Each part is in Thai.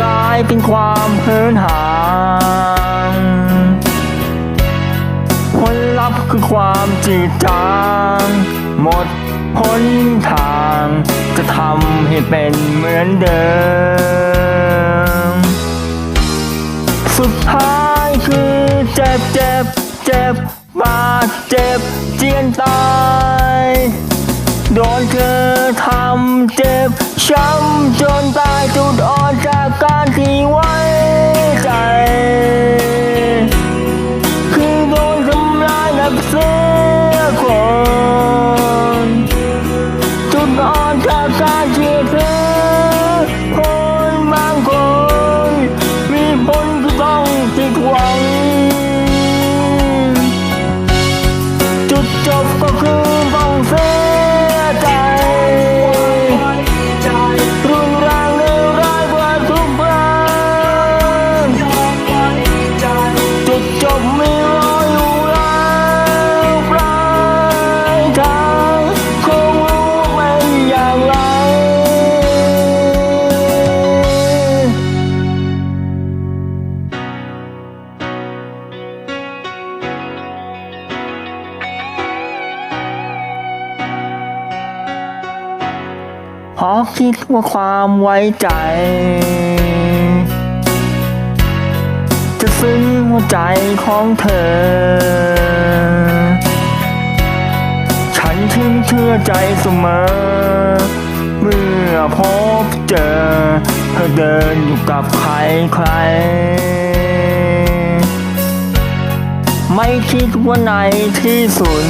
กลายเป็นความเหินห่างผลลัพธ์คือความจืดจางหมดหนทางจะทำให้เป็นเหมือนเดิม สุดท้ายคือเจ็บเจ็บเจ็บบาดเจ็บเจียนตายโดนเธอทำเจ็บช้ำจนตายจุดอ่อนใจ เพราะคิดว่าความไว้ใจ จะซึ้งหัวใจของเธอ ฉันถึงเชื่อใจเสมอ เมื่อพบเจอ เธอเดินอยู่กับใครใคร ไม่คิดว่าในที่สุด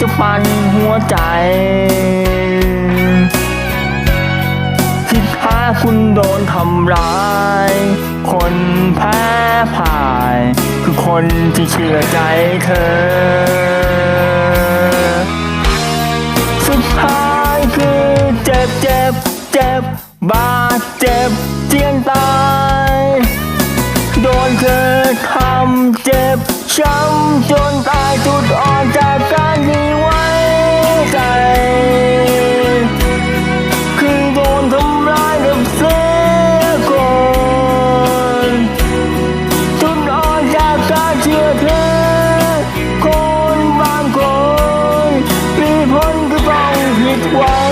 จะปั่นหัวใจ ที่แท้คุณโดนทำร้าย คนแพ้พ่าย คือคนที่เชื่อใจเธอ สุดท้ายคือเจ็บเจ็บเจ็บบาดเจ็บเจียนตายโดนเธอทำเจ็บช้ำจนตาย ต้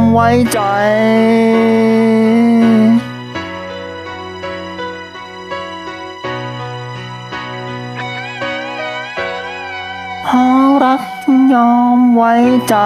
ความไว้ใจเพรารักยอมไว้ใจ